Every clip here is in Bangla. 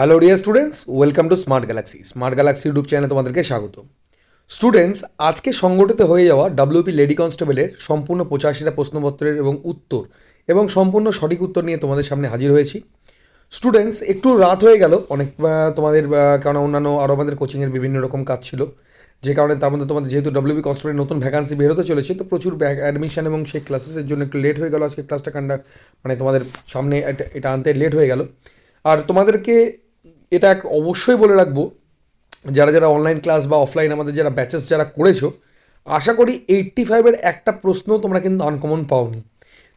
Hello dear students welcome to smart galaxy smart galaxy YouTube চ্যানেলে তোমাদেরকে স্বাগত। স্টুডেন্টস আজকে সংগঠিত হয়ে যাওয়া ডাব্লিউপি লেডি কনস্টেবলের সম্পূর্ণ পঁচাশিটা প্রশ্নপত্রের এবং উত্তর এবং সম্পূর্ণ সঠিক উত্তর নিয়ে তোমাদের সামনে হাজির হয়েছি। স্টুডেন্টস একটু রাত হয়ে গেল। অনেক তোমাদের কারণ অন্যান্য আরও আমাদের কোচিংয়ের বিভিন্ন রকম কাজ ছিল। যে কারণে তার মধ্যে তোমাদের যেহেতু ডাব্লিউবি কনস্টেবলের নতুন ভ্যাকান্সি বেরোতে চলেছে, তো প্রচুর অ্যাডমিশন এবং সেই ক্লাসেসের জন্য একটু লেট হয়ে গেল। আজকে ক্লাসটা কান্ডাক্ট মানে তোমাদের সামনে এটা আনতে লেট হয়ে গেল। আর তোমাদেরকে এটা এক অবশ্যই বলে রাখব, যারা যারা অনলাইন ক্লাস বা অফলাইন আমাদের যারা ব্যাচেস যারা করেছ, আশা করি এইট্টি ফাইভের একটা প্রশ্ন তোমরা কিন্তু আনকমন পাওনি।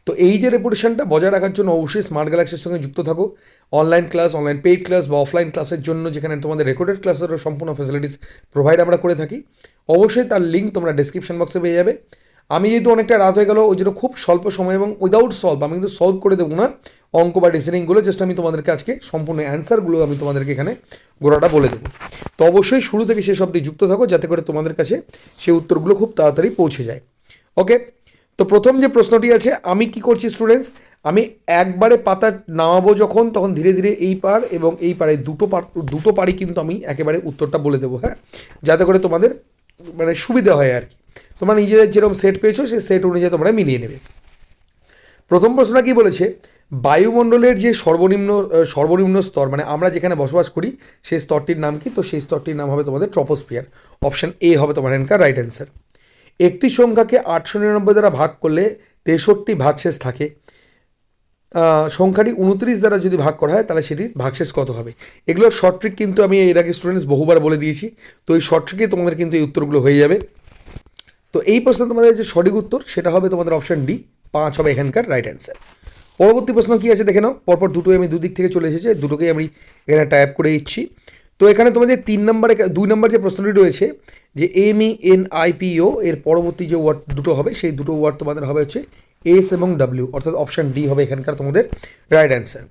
তো এই যে রেপুটেশনটা বজায় রাখার জন্য অবশ্যই স্মার্ট গ্যালাক্সির সঙ্গে যুক্ত থাকো। Online class online paid class বা অফলাইন ক্লাসের জন্য যেখানে তোমাদের রেকর্ডেড ক্লাসেরও সম্পূর্ণ ফ্যাসিলিটিস প্রোভাইড আমরা করে থাকি। অবশ্যই তার লিঙ্ক তোমরা ডিসক্রিপশন বক্সে পেয়ে যাবে। আমি যেহেতু অনেকটা রাত হয়ে গেল, ওই জন্য খুব স্বল্প সময় এবং উইদাউট সলভ আমি কিন্তু সলভ করে দেবো না। অঙ্ক বা ডিজাইনিংগুলো জাস্ট আমি তোমাদেরকে আজকে সম্পূর্ণ অ্যান্সারগুলো আমি তোমাদেরকে এখানে গোড়াটা বলে দেবো। তো অবশ্যই শুরু থেকে শেষ অবধি যুক্ত থাকো, যাতে করে তোমাদের কাছে সেই উত্তরগুলো খুব তাড়াতাড়ি পৌঁছে যায়। ওকে তো প্রথম যে প্রশ্নটি আছে, আমি কি করছি স্টুডেন্টস আমি একবারে পাতা নামাবো যখন, তখন ধীরে ধীরে এই পার এবং এই পারে দুটো পার, দুটো পারি কিন্তু আমি একেবারে উত্তরটা বলে দেবো হ্যাঁ? যাতে করে তোমাদের মানে সুবিধা হয় আর কি। তোমরা নিজেদের যেরকম সেট পেয়েছ, সেই সেট অনুযায়ী তোমরা মিলিয়ে নেবে। প্রথম প্রশ্নটা কি বলেছে? বায়ুমণ্ডলের যে সর্বনিম্ন সর্বনিম্ন স্তর মানে আমরা যেখানে বসবাস করি, সেই স্তরটির নাম কি? তো সেই স্তরটির নাম হবে তোমাদের ট্রপোস্ফিয়ার অপশন এ হবে তোমার এখানকার রাইট অ্যান্সার একটি সংখ্যাকে আটশো নিরানব্বই দ্বারা ভাগ করলে তেষট্টি ভাগশেষ থাকে। সংখ্যাটি উনত্রিশ দ্বারা যদি ভাগ করা হয়, তাহলে সেটির ভাগশেষ কত হবে? এগুলো শর্ট ট্রিক কিন্তু আমি এর আগে স্টুডেন্টস বহুবার বলে দিয়েছি। তো এই শর্ট ট্রিকে তোমাদের কিন্তু এই উত্তরগুলো হয়ে যাবে। তো এই প্রশ্ন তোমাদের যে সঠিক উত্তর, সেটা হবে তোমাদের অপশন ডি পাঁচ হবে এখানকার রাইট অ্যান্সার পরবর্তী প্রশ্ন কী আছে দেখে নাও। পরপর দুটোই আমি দুদিক থেকে চলে এসেছে, দুটোকেই আমি এখানে টাইপ করে দিচ্ছি। তো এখানে তোমাদের তিন নম্বরে দুই নম্বর যে প্রশ্নটি রয়েছে, যে এম ই এন আইপিও এর পরবর্তী যে ওয়ার্ড দুটো হবে, সেই দুটো ওয়ার্ড তোমাদের হবে হচ্ছে এস এবং ডাব্লিউ অর্থাৎ অপশন ডি হবে এখানকার তোমাদের রাইট অ্যান্সার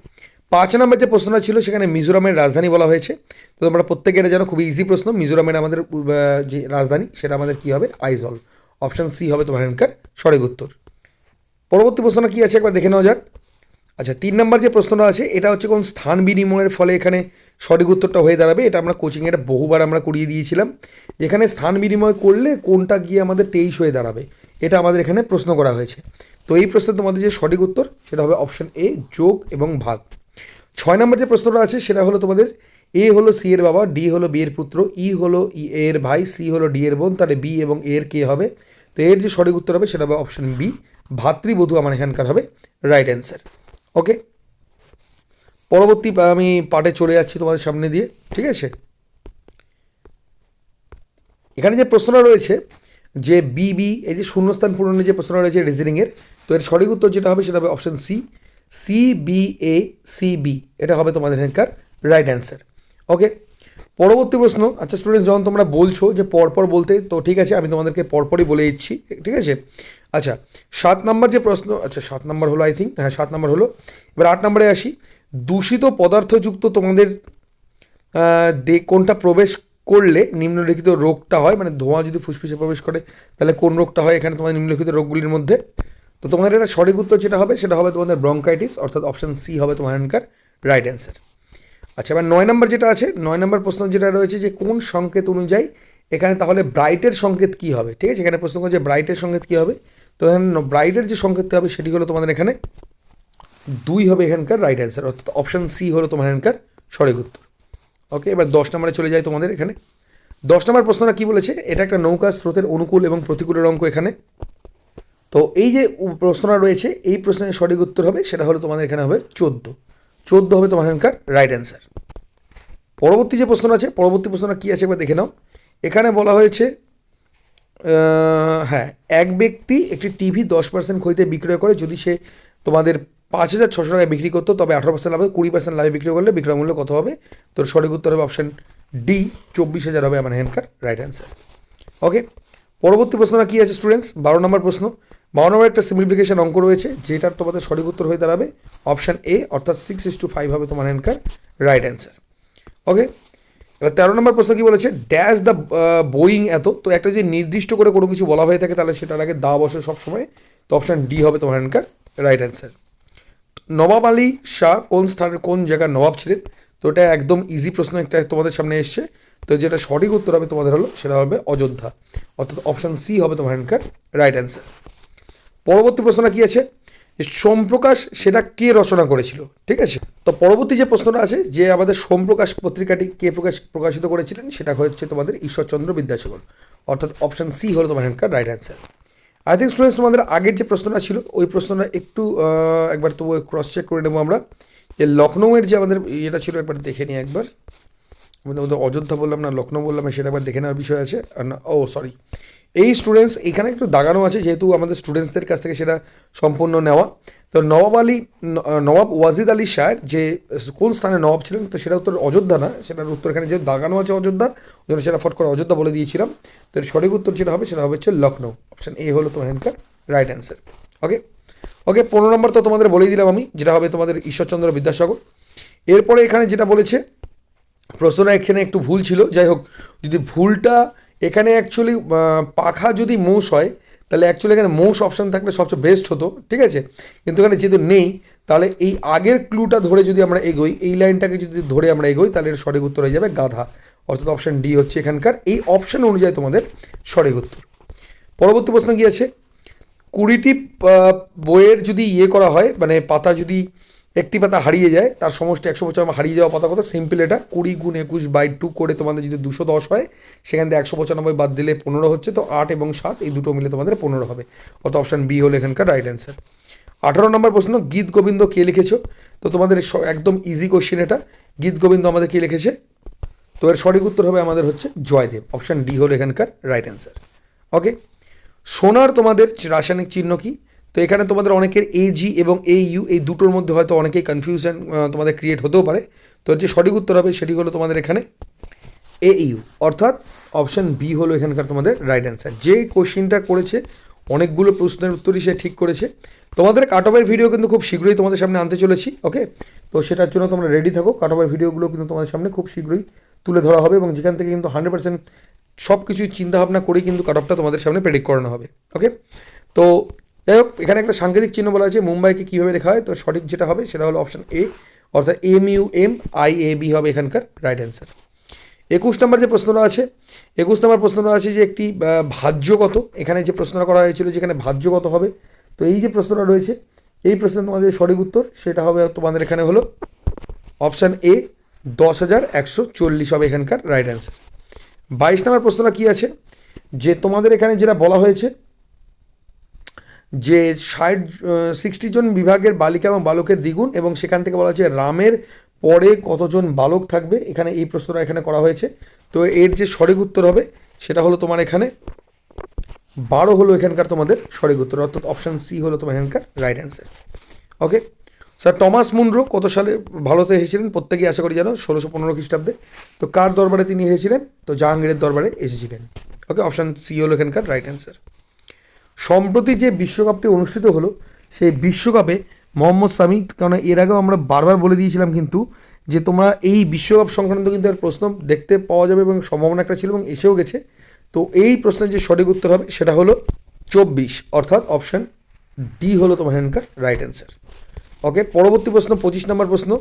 পাঁচ নম্বর যে প্রশ্নটা ছিল, সেখানে মিজোরামের রাজধানী বলা হয়েছে। তো তোমরা প্রত্যেকে এটা জানো, খুবই ইজি প্রশ্ন, মিজোরামের আমাদের যে রাজধানী, সেটা আমাদের কী হবে? আইজল। অপশান সি হবে তোমার এখানকার সঠিক উত্তর। পরবর্তী প্রশ্নটা কী আছে? একবার দেখে নেওয়া যাক। আচ্ছা তিন নম্বর যে প্রশ্নটা আছে, এটা হচ্ছে কোন স্থান বিনিময়ের ফলে এখানে সঠিক উত্তরটা হয়ে দাঁড়াবে? এটা আমরা কোচিংয়ে এটা বহুবার আমরা করিয়ে দিয়েছিলাম। যেখানে স্থান বিনিময় করলে কোনটা গিয়ে আমাদের তেইশ হয়ে দাঁড়াবে? এটা আমাদের এখানে প্রশ্ন করা হয়েছে। তো এই প্রশ্নে তোমাদের যে সঠিক উত্তর, সেটা হবে অপশন এ যোগ এবং ভাগ। ছয় নম্বর যে প্রশ্নটা আছে, সেটা হলো তোমাদের, এ হলো সি এর বাবা, ডি হলো বি এর পুত্র, ই হলো ই এর ভাই, সি হলো ডি এর বোন, তাহলে বি এবং এ এর কে হবে? তো এর যে সঠিক উত্তর হবে, সেটা হবে অপশন বি ভাতৃবধূ আমার এখানকার হবে রাইট অ্যান্সার ওকে পরবর্তী আমি পার্টে চলে যাচ্ছি তোমাদের সামনে দিয়ে, ঠিক আছে? এখানে যে প্রশ্নটা রয়েছে, যে বিবি এই যে শূন্যস্থান পূরণের যে প্রশ্নটা রয়েছে রিজনিংয়ের তো এর সঠিক উত্তর যেটা হবে, সেটা হবে option C C B A C B এটা হবে তোমাদের এখানকার রাইট অ্যান্সার ওকে পরবর্তী প্রশ্ন আচ্ছা স্টুডেন্টস যখন তোমরা বলছো যে পরপর বলতে, তো ঠিক আছে, আমি তোমাদেরকে পরপরই বলে দিচ্ছি, ঠিক আছে? আচ্ছা সাত নম্বর যে প্রশ্ন আচ্ছা সাত নম্বর হলো আই থিঙ্ক হ্যাঁ সাত নম্বর হলো। এবার আট নম্বরে আসি। দূষিত পদার্থযুক্ত তোমাদের দে, কোনটা প্রবেশ করলে নিম্নলিখিত রোগটা হয়? মানে ধোঁয়া যদি ফুসফুসে প্রবেশ করে, তাহলে কোন রোগটা হয়? এখানে তোমাদের নিম্নলিখিত রোগগুলির মধ্যে তো তোমাদের এটা সঠিক উত্তর যেটা হবে, সেটা হবে তোমাদের ব্রঙ্কাইটিস অর্থাৎ অপশন সি হবে তোমার এখানকার রাইট অ্যান্সার আচ্ছা এবার নয় নম্বর যেটা আছে, নয় নম্বর প্রশ্ন যেটা রয়েছে যে কোন সংকেত অনুযায়ী এখানে তাহলে ব্রাইটের সংকেত কী হবে? ঠিক আছে, এখানে প্রশ্ন করছে ব্রাইটের সংকেত কী হবে? তো এখানে ব্রাইটের যে সংকেতটা হবে, সেটি হলো তোমাদের এখানে দুই হবে এখানকার রাইট অ্যান্সার অর্থাৎ অপশান সি হলো তোমার এখানকার সঠিক উত্তর। ওকে এবার দশ নম্বরে চলে যায় তোমাদের এখানে। দশ নম্বর প্রশ্নটা কী বলেছে? এটা একটা নৌকার স্রোতের অনুকূল এবং প্রতিকূলের অঙ্ক এখানে। তো এই যে প্রশ্নটা রয়েছে, এই প্রশ্নের সঠিক উত্তর হবে, সেটা হলো তোমাদের এখানে হবে চোদ্দ। চোদ্দ হবে তোমার এখানকার রাইট অ্যান্সার পরবর্তী যে প্রশ্ন আছে, পরবর্তী প্রশ্নটা কী আছে একবার দেখে নাও। এখানে বলা হয়েছে হ্যাঁ এক ব্যক্তি একটি টিভি দশ পার্সেন্ট ক্ষতিতে বিক্রয় করে, যদি সে তোমাদের পাঁচ হাজার ছশো টাকায় বিক্রি করতো, তবে আঠারো পার্সেন্ট লাভে, কুড়ি পার্সেন্ট লাভে বিক্রি করলে বিক্রয় মূল্য কত হবে? তোর সঠিক উত্তর হবে অপশন ডি চব্বিশ হাজার হবে আমার এখানকার রাইট অ্যান্সার ওকে পরবর্তী প্রশ্নটা কী আছে স্টুডেন্টস বারো নম্বর প্রশ্ন নম্বর একটা সিম্পলিফিকেশন অঙ্ক রয়েছে, যেটার তোমাদের সঠিক উত্তর হয়ে দাঁড়াবে অপশান এ অর্থাৎ সিক্স ইস টু ফাইভ হবে তোমার এখানকার রাইট অ্যান্সার ওকে এবার তেরো নম্বর প্রশ্ন কী বলেছে? ড্যাশ দ্য বোয়িং এত, তো একটা যদি নির্দিষ্ট করে কোনো কিছু বলা হয়ে থাকে, তাহলে সেটার আগে দা বসে সবসময়, তো অপশান ডি হবে তোমার এখানকার রাইট অ্যান্সার নবাব আলী শাহ কোন স্থানের, কোন জায়গার নবাব ছিলেন? তো এটা একদম ইজি প্রশ্ন একটা তোমাদের সামনে এসছে, তো যেটা সঠিক উত্তর হবে তোমাদের হলো, সেটা হবে অযোধ্যা, অর্থাৎ অপশান সি হবে তোমার এখানকার রাইট অ্যান্সার পরবর্তী প্রশ্নটা কি আছে? সোমপ্রকাশ সেটা কে রচনা করেছিল? ঠিক আছে? তো পরবর্তী যে প্রশ্নটা আছে, যে আমাদের সোমপ্রকাশ পত্রিকাটি কে প্রকাশ, প্রকাশিত করেছিলেন, সেটা হচ্ছে তোমাদের ঈশ্বরচন্দ্র বিদ্যাসাগর। অর্থাৎ অপশান সি হলো তোমার এখানকার right answer I think students তোমাদের আগের যে প্রশ্নটা ছিল, ওই প্রশ্নটা একটু একবার তবু ক্রস চেক করে নেব আমরা। যে লখনৌয়ের যে আমাদের ইয়েটা ছিল, একবার দেখে নিই একবার। অযোধ্যা বললাম না লখনৌ বললাম সেটা একবার দেখে নেওয়ার বিষয় আছে। ও সরি এই স্টুডেন্টস এখানে একটু দাগানো আছে, যেহেতু আমাদের স্টুডেন্টসদের কাছ থেকে সেটা সম্পূর্ণ নেওয়া। তো নবাব আলী নবাব ওয়াজিদ আলী শাহের যে কোন স্থানে নবাব ছিলেন, তো সেটা উত্তর অযোধ্যা না, সেটার উত্তর এখানে যে দাগানো আছে অযোধ্যা, ওই জন্য সেটা ফট করে অযোধ্যা বলে দিয়েছিলাম। তো সঠিক উত্তর যেটা হবে, সেটা হবে হচ্ছে লখনৌ অপশন এ হলো তোমার এখানকার রাইট অ্যান্সার ওকে ওকে পনেরো নম্বর তো তোমাদের বলেই দিলাম আমি, যেটা হবে তোমাদের ঈশ্বরচন্দ্র বিদ্যাসাগর। এরপরে এখানে যেটা বলেছে প্রশ্নটা এখানে একটু ভুল ছিল। যাই হোক, যদি ভুলটা এখানে অ্যাকচুয়ালি পাখা যদি মোষ হয়, তাহলে অ্যাকচুয়ালি এখানে মোষ অপশান থাকলে সবচেয়ে বেস্ট হতো, ঠিক আছে? কিন্তু এখানে যেহেতু নেই, তাহলে এই আগের ক্লুটা ধরে যদি আমরা এগোই, এই লাইনটাকে যদি ধরে আমরা এগোই, তাহলে এর সঠিক উত্তর হয়ে যাবে গাধা। অর্থাৎ অপশান ডি হচ্ছে এখানকার। এই অপশান অনুযায়ী তোমাদের সঠিক উত্তর। পরবর্তী প্রশ্ন কি আছে? কুড়িটি বইয়ের যদি ইয়ে করা হয় মানে পাতা যদি একটি পাতা হারিয়ে যায়, তার সমষ্টি একশো বছর হারিয়ে যাওয়া পাতা কথা সিম্পল এটা। কুড়ি গুণ একুশ বাই টু করে তোমাদের যদি দুশো দশ হয়, সেখান থেকে একশো পঁচানব্বই বাদ দিলে পনেরো হচ্ছে, তো আট এবং সাত, এই দুটো মিলে তোমাদের পনেরো হবে। অর্থাৎ অপশান বি হলো এখানকার রাইট অ্যান্সার আঠারো নম্বর প্রশ্ন, গীত গোবিন্দ কে লিখেছো? তো তোমাদের একদম ইজি কোশ্চেন এটা। গীত গোবিন্দ আমাদের কে লিখেছে? তো এর সঠিক উত্তর হবে আমাদের হচ্ছে জয়দেব। অপশান ডি হলো এখানকার রাইট অ্যান্সার ওকে সোনার তোমাদের রাসায়নিক চিহ্ন কি? তো এখানে তোমাদের অনেকের এ জি এবং এ ইউ এই দুটোর মধ্যে হয়তো অনেকেই কনফিউশন তোমাদের ক্রিয়েট হতেও পারে। তো যে সঠিক উত্তর হবে সেটি হলো তোমাদের এখানে এ ইউ অর্থাৎ অপশান বি হলো এখানকার তোমাদের রাইট অ্যান্সার যে কোশ্চিনটা করেছে, অনেকগুলো প্রশ্নের উত্তরই সে ঠিক করেছে। তোমাদের কাট অফের ভিডিও কিন্তু খুব শীঘ্রই তোমাদের সামনে আনতে চলেছি ওকে তো সেটার জন্য তোমরা রেডি থাকো। কাট অফের ভিডিওগুলো কিন্তু তোমাদের সামনে খুব শীঘ্রই তুলে ধরা হবে এবং যেখান থেকে কিন্তু হান্ড্রেড পার্সেন্ট সব কিছুই চিন্তাভাবনা করেই কিন্তু কাট অফটা তোমাদের সামনে প্রেডিক্ট করানো হবে ওকে তো যাই হোক, এখানে একটা সাংকেতিক চিহ্ন বলা আছে মুম্বাইকে কীভাবে লেখা হয়, তো সঠিক যেটা হবে সেটা হলো অপশন এ অর্থাৎ M U M I A B হবে এখানকার রাইট অ্যান্সার একুশ নম্বর যে প্রশ্নটা আছে, একুশ নম্বর প্রশ্নটা আছে যে একটি ভাজ্যগত, এখানে যে প্রশ্নটা করা হয়েছিল যেখানে ভাজ্যগত হবে, তো এই যে প্রশ্নটা রয়েছে, এই প্রশ্নের তোমাদের সঠিক উত্তর সেটা হবে তোমাদের এখানে হলো অপশান এ দশ হাজার একশো চল্লিশ হবে এখানকার রাইট অ্যান্সার বাইশ নম্বর প্রশ্নটা কী আছে, যে তোমাদের এখানে যেটা বলা হয়েছে যে ষাট সিক্সটি জন বিভাগের বালিকা এবং বালকের দ্বিগুণ এবং সেখান থেকে বলা হচ্ছে রামের পরে কতজন বালক থাকবে, এখানে এই প্রশ্নটা এখানে করা হয়েছে। তো এর যে সঠিক উত্তর হবে, সেটা হলো তোমার এখানে বারো হলো এখানকার তোমাদের সঠিক উত্তর, অর্থাৎ অপশান সি হলো তোমার এখানকার right answer okay sir Thomas Munro কত সালে ভারতে এসেছিলেন? প্রত্যেকেই আশা করি জানো, ষোলোশো পনেরো খ্রিস্টাব্দে। তো কার দরবারে তিনি এসেছিলেন? তো জাহাঙ্গীরের দরবারে এসেছিলেন। ওকে অপশান সি হলো এখানকার রাইট অ্যান্সার সম্প্রতি যে বিশ্বকাপটি অনুষ্ঠিত হলো, সেই বিশ্বকাপে মোহাম্মদ সামি কারণ এর আগেও আমরা বারবার বলে দিয়েছিলাম কিন্তু যে তোমরা এই বিশ্বকাপ সংক্রান্ত কিন্তু এর প্রশ্ন দেখতে পাওয়া যাবে এবং সম্ভাবনা একটা ছিল এবং এসেও গেছে। তো এই প্রশ্নের যে সঠিক উত্তর হবে সেটা হলো চব্বিশ। অর্থাৎ অপশান ডি হলো তোমার এখানকার রাইট অ্যান্সার ওকে, পরবর্তী প্রশ্ন, পঁচিশ নম্বর প্রশ্ন।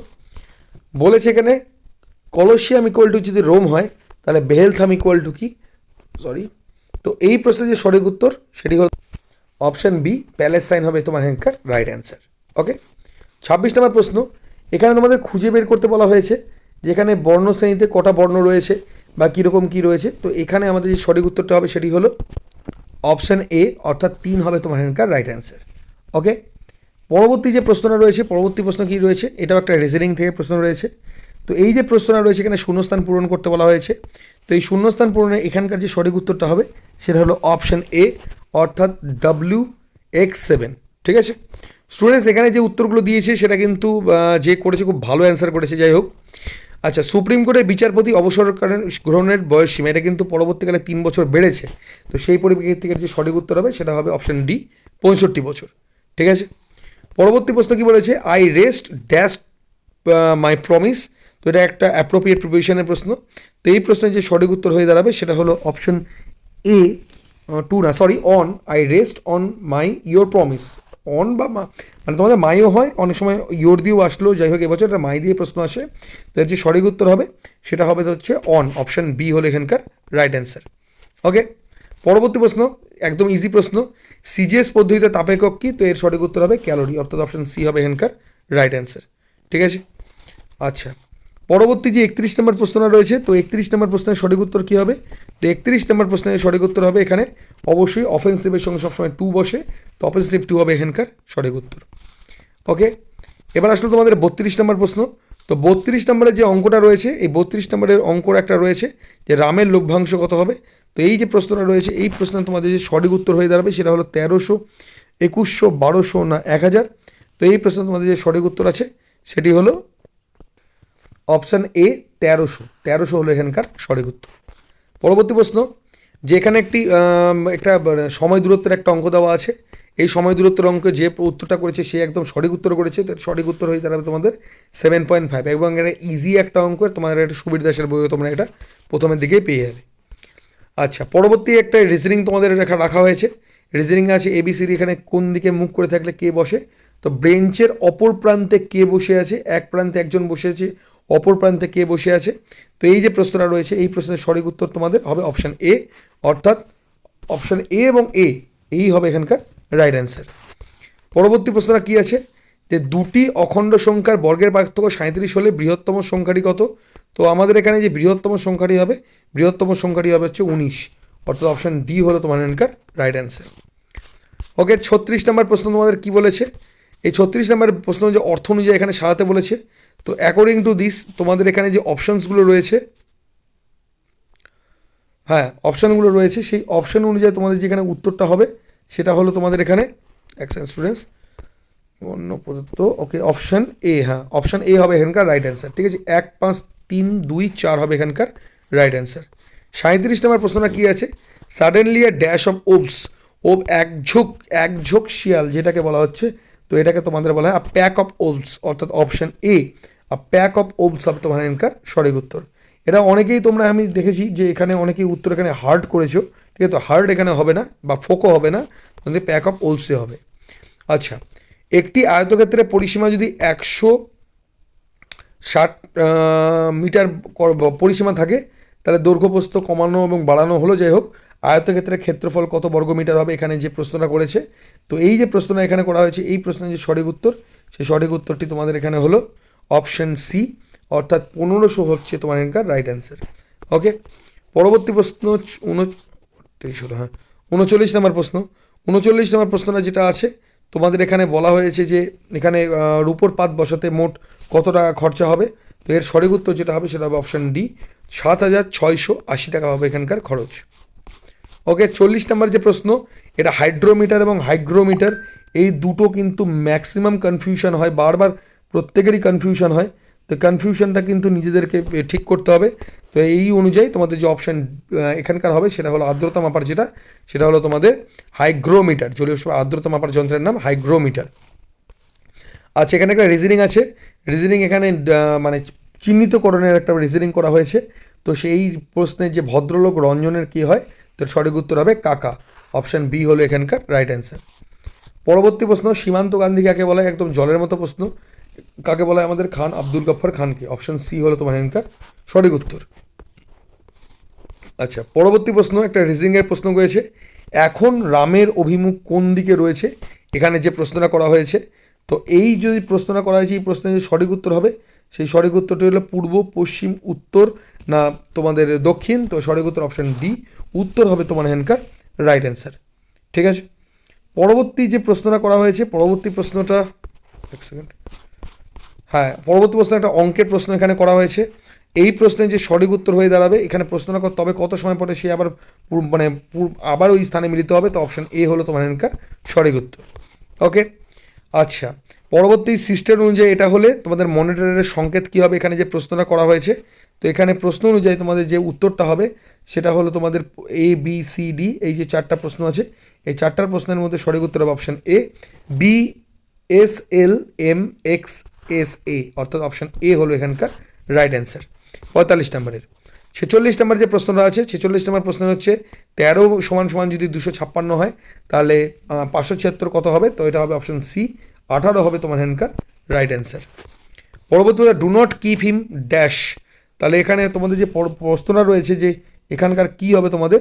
বলেছে এখানে, কলসিয়াম ইকুয়াল টু যদি রোম হয়, তাহলে বেহেলথাম ইকুয়াল টু কি? সরি তো এই প্রশ্নের যে সঠিক উত্তর, সেটি হল অপশন বি প্যালেস্টাইন হবে তোমার এখানকার রাইট অ্যান্সার ওকে ছাব্বিশ নম্বর প্রশ্ন, এখানে তোমাদের খুঁজে বের করতে বলা হয়েছে যেখানে বর্ণ শ্রেণীতে কটা বর্ণ রয়েছে বা কীরকম কী রয়েছে। তো এখানে আমাদের যে সঠিক উত্তরটা হবে সেটি হলো অপশান এ, অর্থাৎ তিন হবে তোমার এখানকার রাইট অ্যান্সার ওকে পরবর্তী যে প্রশ্নটা রয়েছে, পরবর্তী প্রশ্ন কী রয়েছে? এটাও একটা রিজনিং থেকে প্রশ্ন রয়েছে। তো এই যে প্রশ্নটা রয়েছে, এখানে শূন্যস্থান পূরণ করতে বলা হয়েছে। তো এই শূন্যস্থান পূরণে এখানকার যে সঠিক উত্তরটা হবে, সেটা হলো অপশান এ অর্থাৎ ডাব্লিউ এক্স সেভেন ঠিক আছে? স্টুডেন্টস এখানে যে উত্তরগুলো দিয়েছে, সেটা কিন্তু যে করেছে, খুব ভালো অ্যান্সার করেছে, যাই হোক। আচ্ছা সুপ্রিম কোর্টের বিচারপতি অবসর গ্রহণের বয়স সীমা, এটা কিন্তু পরবর্তীকালে তিন বছর বেড়েছে। তো সেই পরিপ্রেক্ষিত যে সঠিক উত্তর হবে, সেটা হবে অপশান ডি পঁয়ষট্টি বছর, ঠিক আছে? পরবর্তী প্রশ্ন কি বলেছে? I rest dash my promise তো এটা একটা অ্যাপ্রোপ্রিয়েট প্রিপোজিশনের প্রশ্ন। তো এই প্রশ্নের যে সঠিক উত্তর হয়ে দাঁড়াবে, সেটা হলো অপশন এ টু না sorry on I rest on my your promise on বা মা মানে তোমাদের মাইও হয়, অনেক সময় ইয়োর দিয়েও আসলো, যাই হোক, এবছর এটা মাই দিয়ে প্রশ্ন আসে। তো এর যে সঠিক উত্তর হবে, সেটা হবে হচ্ছে অন অপশান বি হলো এখানকার রাইট অ্যান্সার ওকে পরবর্তী প্রশ্ন, একদম ইজি প্রশ্ন। সিজিএস পদ্ধতিতে তাপেকক কি? তো এর সঠিক উত্তর হবে ক্যালোরি অর্থাৎ অপশান সি হবে এখানকার রাইট অ্যান্সার ঠিক আছে? আচ্ছা পরবর্তী যে একত্রিশ নম্বর প্রশ্নটা রয়েছে, তো একত্রিশ নম্বর প্রশ্নের সঠিক উত্তর কী হবে? তো একত্রিশ নম্বর প্রশ্নের সঠিক উত্তর হবে এখানে, অবশ্যই অফেন্সিভের সঙ্গে সবসময় টু বসে, তো অফেন্সিভ টু হবে এখানকার সঠিক উত্তর। ওকে এবার আসলো তোমাদের বত্রিশ নম্বর প্রশ্ন। তো বত্রিশ নম্বরের যে অঙ্কটা রয়েছে, এই বত্রিশ নম্বরের অঙ্কর একটা রয়েছে, যে রামের লভ্যাংশ কত হবে? তো এই যে প্রশ্নটা রয়েছে, এই প্রশ্ন তোমাদের যে সঠিক উত্তর হয়ে দাঁড়াবে সেটা হলো তেরোশো, একুশশো, বারোশো না এক হাজার। তো এই প্রশ্ন তোমাদের যে সঠিক উত্তর আছে, সেটি হলো অপশান এ তেরোশো। তেরোশো হলো এখানকার সঠিক উত্তর। পরবর্তী প্রশ্ন যে এখানে একটি একটা সময় দূরত্বের একটা অঙ্ক দেওয়া আছে। এই সময় দূরত্বের অঙ্কে যে উত্তরটা করেছে, সে একদম সঠিক উত্তর করেছে। তার সঠিক উত্তর হয়ে দাঁড়াবে তোমাদের সেভেন পয়েন্ট ফাইভ এবং এটা ইজি একটা অঙ্ক, তোমাদের একটা সুবীর দাসের বইও তোমরা এটা প্রথমের দিকেই পেয়ে যাবে। আচ্ছা পরবর্তী একটা রিজনিং তোমাদের রেখা রাখা হয়েছে। রিজনিং আছে এবিসিডি এখানে কোন দিকে মুখ করে থাকলে কে বসে? তো ব্রেঞ্চের অপর প্রান্তে কে বসে আছে? এক প্রান্তে একজন বসে আছে। অপর প্রান্তে কে বসে আছে? তো এই যে প্রশ্নটা রয়েছে, এই প্রশ্নের সঠিক উত্তর তোমাদের হবে অপশান এ অর্থাৎ অপশান এ এবং এ এই হবে এখানকার রাইট অ্যান্সার পরবর্তী প্রশ্নটা কী আছে? যে দুটি অখণ্ড সংখ্যার বর্গের পার্থক্য সাঁত্রিশ হলে বৃহত্তম সংখ্যাটি কত? তো আমাদের এখানে যে বৃহত্তম সংখ্যাটি হবে, বৃহত্তম সংখ্যাটি হবে হচ্ছে উনিশ। অর্থাৎ অপশান ডি হলো তোমার এখানকার রাইট অ্যান্সার ওকে ছত্রিশ নম্বর প্রশ্ন তোমাদের কি বলেছে? এই ছত্রিশ নম্বর প্রশ্ন যে অর্থ অনুযায়ী এখানে সাজাতে বলেছে তো অ্যাকর্ডিং টু দিস তোমাদের এখানে যে অপশানসগুলো রয়েছে হ্যাঁ অপশানগুলো রয়েছে, সেই অপশান অনুযায়ী তোমাদের যেখানে উত্তরটা হবে, সেটা হলো তোমাদের এখানে অ্যাকশন স্টুডেন্টস অন্য প্রদত্ত ওকে অপশান এ হ্যাঁ অপশান এ হবে এখানকার রাইট অ্যান্সার ঠিক আছে, এক, পাঁচ, তিন, দুই, চার হবে এখানকার রাইট অ্যান্সার সাঁত্রিশ নম্বর প্রশ্নটা কী আছে? সাডেনলি আ ড্যাশ অফ ওবস ওব এক ঝোঁক এক ঝোঁক শিয়াল, যেটাকে বলা হচ্ছে, তো এটাকে তোমাদের বলা হয় প্যাক অফ ওবস অর্থাৎ option A a pack of ওবস হবে তোমার এখানকার সঠিক উত্তর। এটা অনেকেই তোমরা আমি দেখেছি যে এখানে অনেকেই উত্তর এখানে হার্ড করেছ, ঠিক আছে? তো হার্ড এখানে হবে না বা ফোকো হবে না তোমাদের প্যাক অফ ওলসে হবে। আচ্ছা একটি আয়তক্ষেত্রের পরিসীমা যদি একশো ষাট মিটার পরিসীমা থাকে, তাহলে দৈর্ঘ্যপ্রস্থ কমানো এবং বাড়ানো হলো, যাই হোক, আয়তক্ষেত্রের ক্ষেত্রফল কত বর্গ মিটার হবে এখানে যে প্রশ্নটা করেছে। তো এই যে প্রশ্নটা এখানে করা হয়েছে, এই প্রশ্নের যে সঠিক উত্তর, সেই সঠিক উত্তরটি তোমাদের এখানে হলো অপশন সি অর্থাৎ পনেরোশো হচ্ছে তোমার এখানকার রাইট অ্যান্সার ওকে পরবর্তী প্রশ্ন হলো হ্যাঁ। উনচল্লিশ নম্বর প্রশ্ন। উনচল্লিশ নম্বর প্রশ্নটা যেটা আছে, তোমাদের এখানে বলা হয়েছে যে এখানে রূপোর পাত বসাতে মোট কত টাকা খরচা হবে? তো এর সঠিক উত্তর যেটা হবে সেটা হবে অপশন ডি সাত হাজার ছয়শো আশি টাকা হবে এখানকার খরচ। ওকে চল্লিশ নম্বর যে প্রশ্ন, এটা হাইড্রোমিটার এবং হাইগ্রোমিটার এই দুটো কিন্তু ম্যাক্সিমাম কনফিউশন হয় বারবার প্রত্যেকেরই কনফিউশন হয়। তো কনফিউশনটা কিন্তু নিজেদেরকে ঠিক করতে হবে। তো এই অনুযায়ী তোমাদের যে অপশান এখানকার হবে, সেটা হলো আর্দ্রতা মাপার যেটা, সেটা হলো তোমাদের হাইগ্রোমিটার আসবে আর্দ্রতা মাপার যন্ত্রের নাম হাইগ্রোমিটার আচ্ছা এখানে একটা রিজনিং আছে। রিজনিং এখানে মানে চিহ্নিতকরণের একটা রিজনিং করা হয়েছে। তো সেই প্রশ্নের যে ভদ্রলোক রঞ্জনের কি হয়, তার সঠিক উত্তর হবে কাকা। অপশান বি হলো এখানকার রাইট অ্যান্সার পরবর্তী প্রশ্ন, সীমান্ত গান্ধী কাকে বলা? একদম জলের মতো প্রশ্ন। কাকে বলা হয় আমাদের খান? আব্দুল গফর খানকে। অপশন সি হলো তোমার এখানকার সঠিক উত্তর। আচ্ছা পরবর্তী প্রশ্ন, একটা রিজিংয়ের প্রশ্ন রয়েছে। এখন রামের অভিমুখ কোন দিকে রয়েছে? এখানে যে প্রশ্নটা করা হয়েছে, তো এই যদি প্রশ্নটা করা হয়েছে, এই প্রশ্নের যে সঠিক উত্তর হবে, সেই সঠিক উত্তরটি হলো পূর্ব, পশ্চিম, উত্তর না তোমাদের দক্ষিণ, তো সঠিক উত্তর অপশান ডি উত্তর হবে তোমার এখানকার রাইট অ্যান্সার ঠিক আছে? পরবর্তী যে প্রশ্নটা করা হয়েছে, পরবর্তী প্রশ্নটা, এক সেকেন্ড হ্যাঁ পরবর্তী প্রশ্ন একটা অঙ্কের প্রশ্ন এখানে করা হয়েছে। এই প্রশ্নের যে সঠিক উত্তর হয়ে দাঁড়াবে, এখানে প্রশ্নটা তবে কত সময় পরে সে আবার মানে আবার ওই স্থানে মিলিত হবে, তো অপশন এ হলো তোমার এখানকার সঠিক উত্তর। ওকে আচ্ছা পরবর্তী সিস্টেম অনুযায়ী এটা হলে তোমাদের মনিটরের সংকেত কী হবে? এখানে যে প্রশ্নটা করা হয়েছে, তো এখানে প্রশ্ন অনুযায়ী তোমাদের যে উত্তরটা হবে, সেটা হলো তোমাদের এ বি সি ডি এই যে চারটা প্রশ্ন আছে, এই চারটার প্রশ্নের মধ্যে সঠিক উত্তর হবে option A B S L M X S A, অর্থাৎ অপশন এ হলো এখানকার রাইট অ্যান্সার পঁয়তাল্লিশ নম্বরের। ছেচল্লিশ নম্বর যে প্রশ্নটা আছে, ছেচল্লিশ নম্বর প্রশ্ন হচ্ছে তেরো সমান সমান যদি দুশো ছাপ্পান্ন হয়, তাহলে পাঁচশো ছিয়াত্তর কত হবে? তো এটা হবে অপশন সি আঠারো হবে তোমার হ্যান্ডকার রাইট অ্যান্সার পরবর্তী do not keep him dash তাহলে এখানে তোমাদের যে পর- প্রশ্নটা রয়েছে যে এখানকার কি হবে তোমাদের?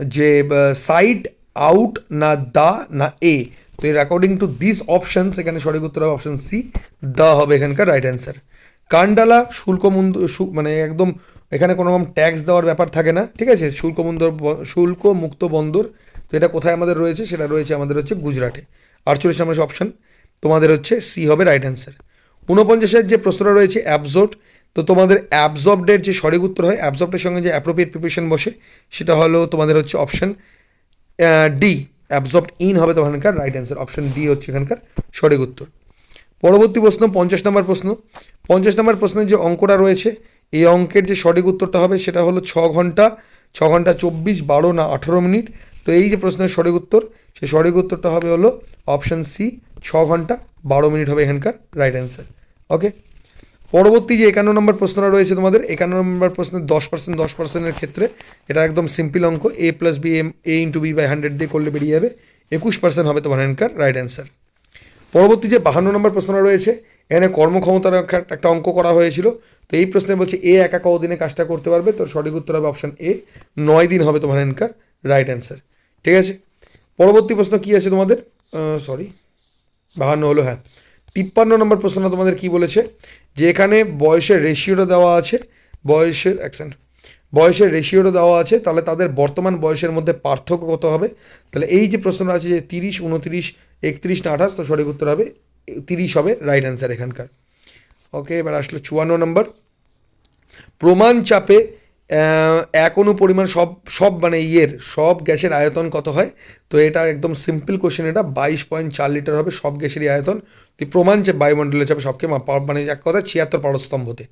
যে সাইড আউট না দা না এ। তো এর অ্যাকর্ডিং টু দিস অপশনস এখানে সঠিক উত্তর হবে অপশন সি দা হবে এখানকার রাইট অ্যান্সার কান্ডালা শুল্ক মুন্দ, শু- মানে একদম এখানে কোনো রকম ট্যাক্স দেওয়ার ব্যাপার থাকে না, ঠিক আছে? শুল্ক বন্দর শুল্ক মুক্ত বন্দর, তো এটা কোথায় আমাদের রয়েছে? সেটা রয়েছে আমাদের হচ্ছে গুজরাটে। আটচল্লিশ নম্বর অপশন তোমাদের হচ্ছে সি হবে রাইট অ্যান্সার ঊনপঞ্চাশের যে প্রশ্নটা রয়েছে অ্যাবজর্ড তো তোমাদের অ্যাবজর্বডের যে সঠিক উত্তর হয় অ্যাবজর্বডের সঙ্গে যে অ্যাপ্রোপ্রিয়েট প্রিপারেশন বসে, সেটা হলো তোমাদের হচ্ছে অপশন ডি অ্যাবজর্বড ইন হবে তোমার রাইট অ্যান্সার অপশন ডি হচ্ছে এখানকার, সঠিক উত্তর। পরবর্তী প্রশ্ন, পঞ্চাশ নম্বর প্রশ্ন। পঞ্চাশ নম্বর প্রশ্নের যে অঙ্কটা রয়েছে, এই অঙ্কের যে সঠিক উত্তরটা হবে সেটা হলো ছ ঘণ্টা ছ ঘণ্টা চব্বিশ, বারো না আঠেরো মিনিট। তো এই যে প্রশ্নের সঠিক উত্তর সেই সঠিক উত্তরটা হবে হলো অপশন সি ছ ঘণ্টা, বারো মিনিট হবে এখানকার রাইট অ্যান্সার ওকে পরবর্তী যে একান্ন নম্বর প্রশ্নটা রয়েছে তোমাদের, একান্ন নম্বর প্রশ্নের দশ পার্সেন্ট দশ পার্সেন্টের ক্ষেত্রে এটা একদম সিম্পল অঙ্ক A plus B M A into B by hundred দিয়ে করলে বেরিয়ে যাবে, একুশ পার্সেন্ট হবে তোমার এখানকার রাইট অ্যান্সার পরবর্তী যে বাহান্ন নম্বর প্রশ্নটা রয়েছে, এখানে কর্মক্ষমতার একটা- অঙ্ক করা হয়েছিল, তো এই প্রশ্নে বলছে এ একা কদিনে কাজটা করতে পারবে, তো সঠিক উত্তর হবে অপশন এ নয় দিন হবে তোমার এখানকার রাইট অ্যান্সার ঠিক আছে? পরবর্তী প্রশ্ন কি আছে তোমাদের? সরি বাহান্ন হলো হ্যাঁ। তিপ্পান্ন নম্বর প্রশ্নটা তোমাদের কি বলেছে? যে এখানে বয়সের রেশিওটা দেওয়া আছে, বয়সের অ্যাকসেন্ট বয়সের রেশিওটা দেওয়া আছে, তাহলে তাদের বর্তমান বয়সের মধ্যে পার্থক্য কত হবে? তাহলে এই যে প্রশ্নটা আছে যে তিরিশ, উনত্রিশ, একত্রিশ না আঠাশ, তো সঠিক উত্তর হবে, তিরিশ হবে রাইট অ্যান্সার এখানকার। ওকে এবার আসলো চুয়ান্ন নম্বর প্রমাণ চাপে অনু পরিমাণ সব সব মানে ইয়ের, সব গ্যাসের আয়তন কত হয়? তো এটা একদম সিম্পল কোশ্চেন এটা বাইশ পয়েন্ট চার লিটার হবে, সব গ্যাসেরই আয়তন। তুই প্রমাণ যে বায়ুমণ্ডলের চাপে সবকে মানে এক কথা ছিয়াত্তর পারস্তম্ভতে।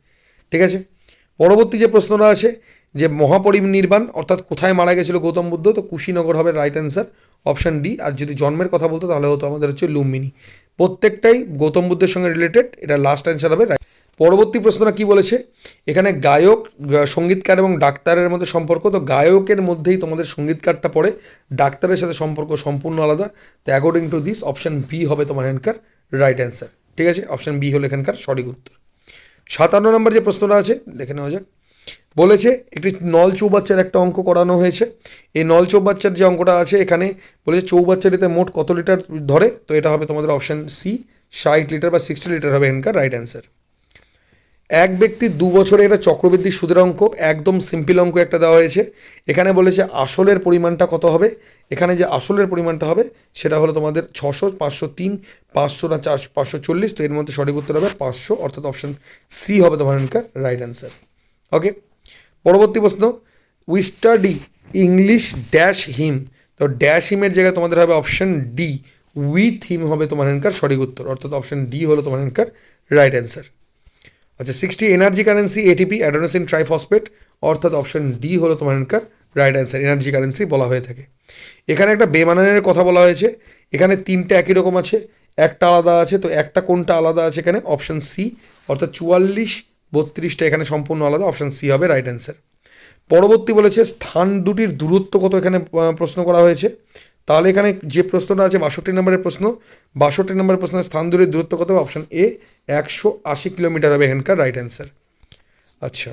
ঠিক আছে? পরবর্তী যে প্রশ্নটা আছে, যে মহাপরিনির্বাণ অর্থাৎ কোথায় মারা গেছিল গৌতম বুদ্ধ? তো কুশীনগর হবে রাইট অ্যান্সার অপশন ডি আর যদি জন্মের কথা বলতো, তাহলে হতো আমাদের হচ্ছে লুম্বিনী। প্রত্যেকটাই গৌতম বুদ্ধের সঙ্গে রিলেটেড এটা লাস্ট অ্যান্সার হবে, right। পরবর্তী প্রশ্নটা কি বলেছে? এখানে গায়ক সঙ্গীতকার এবং ডাক্তারের মধ্যে সম্পর্ক। তো গায়কের মধ্যেই তোমাদের সঙ্গীতকারটা পড়ে, ডাক্তারের সাথে সম্পর্ক সম্পূর্ণ আলাদা। তো according to this option B হবে তোমার এখানকার রাইট অ্যান্সার ঠিক আছে? অপশান বি হলো এখানকার সঠিক উত্তর। সাতান্ন নম্বর যে প্রশ্নটা আছে, দেখে নেওয়া যাক। বলেছে, একটি নল চৌবাচ্চার একটা অঙ্ক করানো হয়েছে। এই নল চৌবাচ্চার যে অঙ্কটা আছে এখানে, বলেছে চৌবাচ্চাটিতে মোট কত লিটার ধরে? তো এটা হবে তোমাদের অপশন সি ষাট লিটার বা সিক্সটি লিটার হবে এখানকার রাইট অ্যান্সার এক ব্যক্তি দু বছরে এটা চক্রবৃদ্ধি সুদের অঙ্ক, একদম সিম্পল অঙ্ক একটা দেওয়া হয়েছে। এখানে বলেছে আসলের পরিমাণটা কত হবে? এখানে যে আসলের পরিমাণটা হবে, সেটা হলো তোমাদের ছশো, পাঁচশো তিন, পাঁচশো না চার, পাঁচশো চল্লিশ। তো এর মধ্যে সঠিক উত্তর হবে পাঁচশো, অর্থাৎ অপশন সি হবে তোমার এখানকার রাইট অ্যান্সার ওকে পরবর্তী প্রশ্ন we study English dash him তো ড্যাশ হিমের জায়গায় তোমাদের হবে অপশন ডি উইথ হিম হবে তোমার এখানকার সঠিক উত্তর, অর্থাৎ অপশান ডি হলো তোমার এখানকার রাইট অ্যান্সার আচ্ছা sixty energy currency ATP adenosine triphosphate অর্থাৎ অপশন ডি হলো তোমার এখানকার রাইট অ্যান্সার এনার্জি কারেন্সি বলা হয়ে থাকে। এখানে একটা বেমানানের কথা বলা হয়েছে, এখানে তিনটে একই রকম আছে, একটা আলাদা আছে, তো একটা কোনটা আলাদা আছে এখানে? অপশন সি অর্থাৎ চুয়াল্লিশ, বত্রিশটা এখানে সম্পূর্ণ আলাদা অপশন সি হবে রাইট অ্যান্সার পরবর্তী বলেছে, স্থান দুটির দূরত্ব কত এখানে প্রশ্ন করা হয়েছে? তাহলে এখানে যে প্রশ্নটা আছে, বাষট্টি নম্বরের প্রশ্ন, বাষট্টি নম্বরের প্রশ্নের স্থান দুটির দূরত্ব কত অপশন এ একশো আশি কিলোমিটার হবে এখানকার রাইট অ্যান্সার আচ্ছা।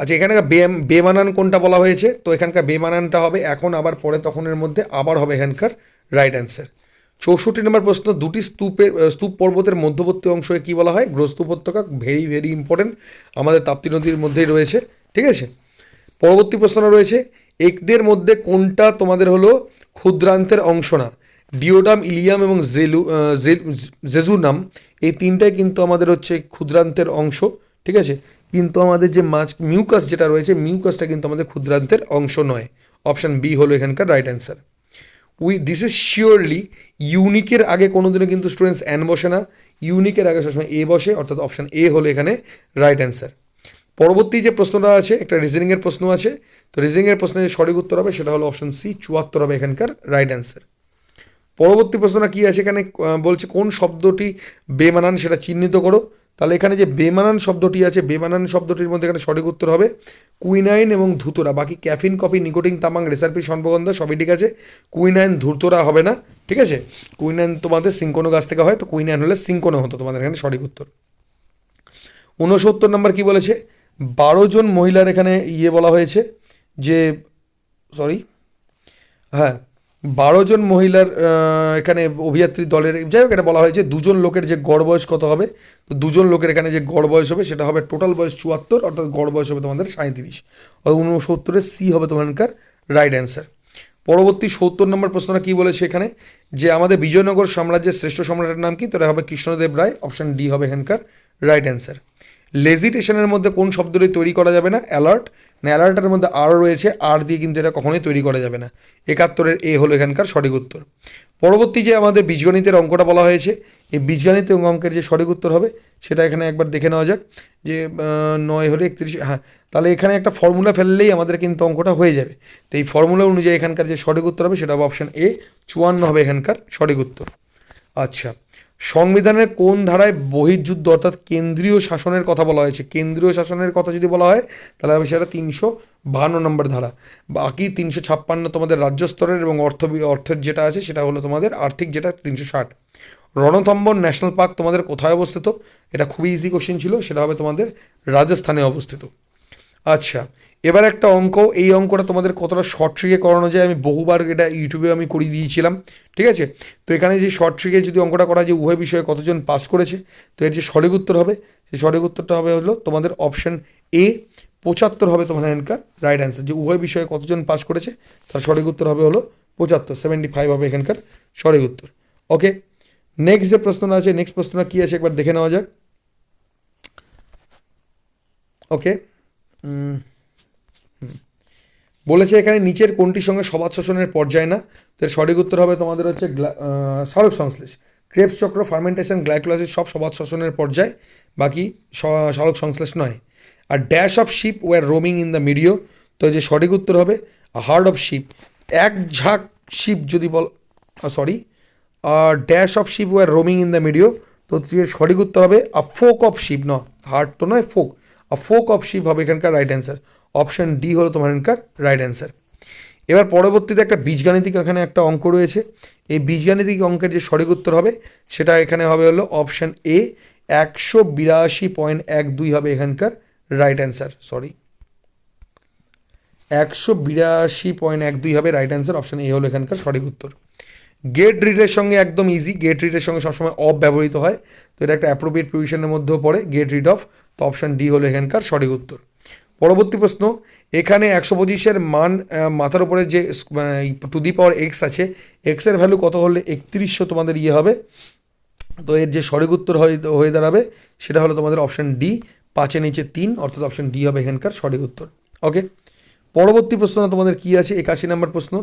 আচ্ছা এখানে বে, বেমানান কোনটা বলা হয়েছে? তো এখানকার বেমানানটা হবে এখন, আবার পরে তখনের মধ্যে আবার হবে এখানকার রাইট অ্যান্সার চৌষট্টি নম্বর প্রশ্ন, দুটি স্তূপের স্তূপ পর্বতের মধ্যবর্তী অংশকে কী বলা হয়? গ্রস্ত উপত্যকা ভেরি ভেরি ইম্পর্টেন্ট আমাদের তাপ্তি নদীর মধ্যেই রয়েছে, ঠিক আছে? পরবর্তী প্রশ্নটা রয়েছে একদের মধ্যে কোনটা তোমাদের হলো ক্ষুদ্রান্তের অংশ না? ডিওডাম, ইলিয়াম এবং জেলু জেজুনাম, এই তিনটাই কিন্তু আমাদের হচ্ছে ক্ষুদ্রান্তের অংশ, ঠিক আছে? কিন্তু আমাদের যে মাছ, মিউকাস যেটা রয়েছে, মিউকাসটা কিন্তু আমাদের ক্ষুদ্রান্তের অংশ নয়। অপশান বি হলো এখানকার right answer. We, this is surely ইউনিকের আগে কোনোদিনও কিন্তু স্টুডেন্টস অ্যান বসে না। ইউনিকের আগে সবসময় এ বসে, অর্থাৎ অপশন এ হলো এখানে রাইট অ্যান্সার। পরবর্তী যে প্রশ্নটা আছে, একটা রিজনিংয়ের প্রশ্ন আছে, তো রিজনিংয়ের প্রশ্নের যে সঠিক উত্তর হবে সেটা হলো অপশন সি চুয়াত্তর হবে এখানকার রাইট অ্যান্সার পরবর্তী প্রশ্নটা কী আছে এখানে? বলছে কোন শব্দটি বেমানান সেটা চিহ্নিত করো। তাহলে এখানে যে বেমানান শব্দটি আছে, বেমানান শব্দটির মধ্যে এখানে সঠিক উত্তর হবে কুইনাইন এবং ধুতরা। বাকি ক্যাফিন কফি নিকোটিন, তামাং রেসারপি সর্বগন্ধা সবই ঠিক আছে। কুইনাইন, ধুতরা হবে না, ঠিক আছে? কুইনাইন তোমাদের সিঙ্কোনো গাছ থেকে হয়, তো কুইনাইন হলে সিঙ্কোনো হতো তোমাদের এখানে সঠিক উত্তর। ঊনসত্তর নম্বর কি বলেছে? বারো জন মহিলার এখানে ইয়ে বলা হয়েছে যে সরি হ্যাঁ বারো জন মহিলার এখানে অভিযাত্রী দলের, যাই হোক, এটা বলা হয়েছে, দুজন লোকের যে গড় বয়স কত হবে, তো দুজন লোকের এখানে যে গড় বয়স হবে, সেটা হবে টোটাল বয়স চুয়াত্তর, অর্থাৎ গড় বয়স হবে তোমাদের সাঁত্রিশ উনসত্তরের সি হবে তোমাদের রাইট অ্যান্সার পরবর্তী সত্তর নম্বর প্রশ্নটা কী বলেছে এখানে? যে আমাদের বিজয়নগর সাম্রাজ্যের শ্রেষ্ঠ সম্রাটের নাম কি? তো হবে কৃষ্ণদেব রায় অপশন ডি হবে এখানকার রাইট অ্যান্সার লেজিটেশনের মধ্যে কোন শব্দটি তৈরি করা যাবে না? অ্যালার্ট। না, অ্যালার্টের মধ্যে আর রয়েছে, আর দিয়ে কিন্তু এটা কখনোই তৈরি করা যাবে না। একাত্তরের এ হলো এখানকার সঠিক উত্তর। পরবর্তী যে আমাদের বীজগণিতের অঙ্কটা বলা হয়েছে, এই বীজগণিত এবং অঙ্কের যে সঠিক উত্তর হবে, সেটা এখানে একবার দেখে নেওয়া যাক যে নয় হলে একত্রিশ হ্যাঁ তাহলে এখানে একটা ফর্মুলা ফেললেই আমাদের কিন্তু অঙ্কটা হয়ে যাবে। তো এই ফর্মুলা অনুযায়ী এখানকার যে সঠিক উত্তর হবে, সেটা হবে অপশন এ, চুয়ান্ন হবে এখানকার সঠিক উত্তর। আচ্ছা সংবিধানের কোন ধারায় বহির্যুদ্ধ, অর্থাৎ কেন্দ্রীয় শাসনের কথা বলা হয়েছে? কেন্দ্রীয় শাসনের কথা যদি বলা হয়, তাহলে হবে সেটা তিনশো বাহান্ন নম্বর ধারা। বাকি তিনশো ছাপ্পান্ন তোমাদের রাজ্য স্তরের এবং অর্থ অর্থের যেটা আছে, সেটা হলো তোমাদের আর্থিক যেটা, তিনশো ষাট। রণথম্বর ন্যাশনাল পার্ক তোমাদের কোথায় অবস্থিত? এটা খুবই ইজি কোশ্চেন ছিল, সেটা হবে তোমাদের রাজস্থানে অবস্থিত। আচ্ছা এবার একটা অঙ্ক, এই অঙ্কটা তোমাদের কতটা শর্ট ট্রিকে করানো যায় আমি বহুবার এটা ইউটিউবে আমি করিয়ে দিয়েছিলাম, ঠিক আছে? তো এখানে যে শর্ট ট্রিকে যদি অঙ্কটা করা যে উভয় বিষয়ে কতজন পাস করেছে? তো এর যে সঠিক উত্তর হবে সেই সঠিক উত্তরটা হবে হলো তোমাদের অপশন এ পঁচাত্তর হবে তোমাদের এখানকার রাইট অ্যান্সার যে উভয় বিষয়ে কতজন পাস করেছে, তার সঠিক উত্তর হবে হলো পঁচাত্তর সেভেন্টি ফাইভ হবে এখানকার সঠিক উত্তর। ওকে নেক্সট যে প্রশ্নটা আছে নেক্সট প্রশ্নটা কী আছে একবার দেখে নেওয়া যাক। ওকে বলেছে এখানে নিচের কোনটির সঙ্গে সবাদ শোষণের পর্যায় না? তো এর সঠিক উত্তর হবে তোমাদের হচ্ছে সালোক সংশ্লেষ। ক্রেপস চক্র, ফার্মেন্টেশন, গ্লাইকোলাইসিস সব সবাদ শোষণের পর্যায়, বাকি স- সালোক সংশ্লেষ নয়। আর dash of ship war roaming in the মিডিও, তো যে সঠিক উত্তর হবে হার্ড অফ শিপ। এক ঝাঁক শিপ যদি বল sorry dash of ship war roaming in the মিডিও, তো সঠিক উত্তর হবে, আ ফোক অফ শিপ, ন, হার্ড তো নয়, folk. A folk of ship হবে এখানকার রাইট অ্যান্সার অপশন ডি হলো তোমার এখানকার রাইট অ্যান্সার এবার পরবর্তীতে একটা বীজগাণিতিক এখানে একটা অঙ্ক রয়েছে। এই বীজগাণিতিক অঙ্কের যে সঠিক উত্তর হবে, সেটা এখানে হবে হলো অপশন এ একশো বিরাশি পয়েন্ট এক দুই হবে এখানকার রাইট অ্যান্সার সরি একশো বিরাশি পয়েন্ট এক দুই হবে রাইট অ্যান্সার অপশন এ হলো এখানকার সঠিক উত্তর। গেট রিডের সঙ্গে একদম ইজি গেট রিডের সঙ্গে সবসময় অফ ব্যবহৃত হয়। তো এটা একটা অ্যাপ্রোপ্রিয়েট প্রিভিশনের মধ্যেও পড়ে গেট রিড অফ তো অপশান ডি হলো এখানকার, সঠিক উত্তর। পরবর্তী প্রশ্ন, এখানে একশো পঁচিশের মান মাথার উপরে যে টু দি পাওয়ার এক্স আছে এক্সের ভ্যালু কত হলে একত্রিশশো তোমাদের ইয়ে হবে? তো এর যে সঠিক উত্তর হয়ে হয়ে দাঁড়াবে, সেটা হলো তোমাদের অপশান ডি পাঁচের নিচে তিন, অর্থাৎ অপশান ডি হবে এখানকার সঠিক উত্তর। ওকে পরবর্তী প্রশ্ন তোমাদের কি আছে? একাশি নম্বর প্রশ্ন।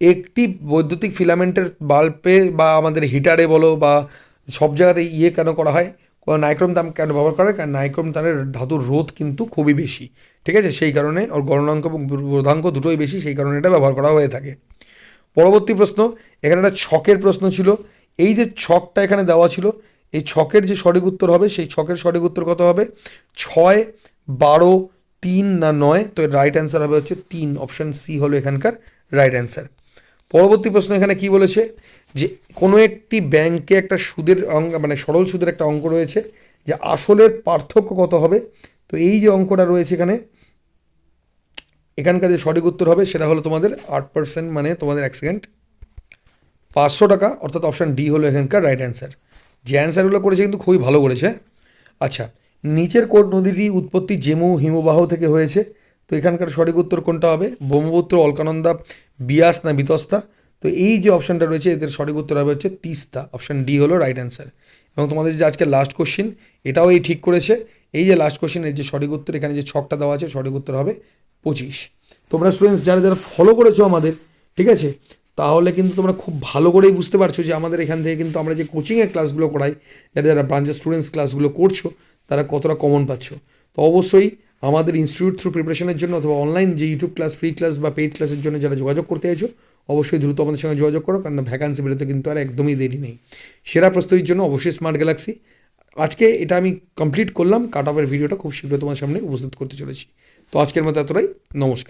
একটি বৈদ্যুতিক ফিলামেন্টের বাল্বে বা আমাদের হিটারে বলো বা সব জায়গাতে ইয়ে কেন করা হয়? নাইক্রোম তাম কেন ব্যবহার করে কারণ নাইক্রোম তারের ধাতুর রোধ কিন্তু খুবই বেশি। ঠিক আছে? সেই কারণে ওর গণনাঙ্ক এবং রোধাঙ্ক দুটোই বেশি, সেই কারণে এটা ব্যবহার করা হয়ে থাকে। পরবর্তী প্রশ্ন, এখানে একটা ছকের প্রশ্ন ছিল। এই যে ছকটা এখানে দেওয়া ছিল, এই ছকের যে সঠিক উত্তর হবে, সেই ছকের সঠিক উত্তর কত হবে? ছয়, বারো, তিন না নয়? তো রাইট অ্যান্সার হবে হচ্ছে তিন। অপশান সি হলো এখানকার রাইট অ্যান্সার পরবর্তী প্রশ্ন এখানে কি বলেছে? যে কোনো একটি ব্যাংকে একটা সুদের অঙ্ক মানে সরল সুদের একটা অঙ্ক রয়েছে, যে আসলের পার্থক্য কত হবে? তো এই যে অঙ্কটা রয়েছে এখানে, এখানকার যে সঠিক উত্তর হবে সেটা হলো তোমাদের আট পার্সেন্ট মানে তোমাদের এক সেকেন্ড। পাঁচশো টাকা, অর্থাৎ অপশান ডি হলো এখানকার রাইট অ্যান্সার যে অ্যান্সারগুলো করেছে কিন্তু খুবই ভালো করেছে। আচ্ছা নিচের কোট নদীটি উৎপত্তি জেমু হিমবাহ থেকে হয়েছে। তো এখানকার সঠিক উত্তর কোনটা হবে? ব্রহ্মপুত্র, অলকানন্দা, বিয়াস না বিতস্তা? তো এই যে অপশানটা রয়েছে, এদের সঠিক উত্তর হবে হচ্ছে তিস্তা। অপশান ডি হলো রাইট অ্যান্সার এবং তোমাদের যে আজকে লাস্ট কোশ্চিন এটাও এই ঠিক করেছে। এই যে লাস্ট কোশ্চিনের যে সঠিক উত্তর, এখানে যে ছকটা দেওয়া আছে, সঠিক উত্তর হবে পঁচিশ। তোমরা স্টুডেন্টস যারা যারা ফলো করেছ আমাদের, ঠিক আছে? তাহলে কিন্তু তোমরা খুব ভালো করেই বুঝতে পারছ যে আমাদের এখান থেকে কিন্তু আমরা যে কোচিংয়ের ক্লাসগুলো করাই, যারা যারা ব্রাঞ্চের স্টুডেন্টস ক্লাসগুলো করছ, তারা কতটা কমন পাচ্ছ। তো অবশ্যই আমাদের ইনস্টিটিউট থ্রু প্রিপারেশনের জন্য অথবা অনলাইন যে ইউটিউব ক্লাস ফ্রি ক্লাস বা পেইড ক্লাসের জন্য যারা যোগাযোগ করতে চাইছো, অবশ্যই দ্রুত আমাদের সঙ্গে যোগাযোগ করো, কারণ ভ্যাকান্সি বেরোতে কিন্তু আর একদমই দেরি নেই। সেরা প্রস্তুতির জন্য অবশ্যই স্মার্ট গ্যালাক্সি আজকে এটা আমি কমপ্লিট করলাম কাট অফের ভিডিওটা খুব শীঘ্রই তোমার সামনে উপস্থিত করতে চলেছি। তো আজকের মতো এতটাই, নমস্কার।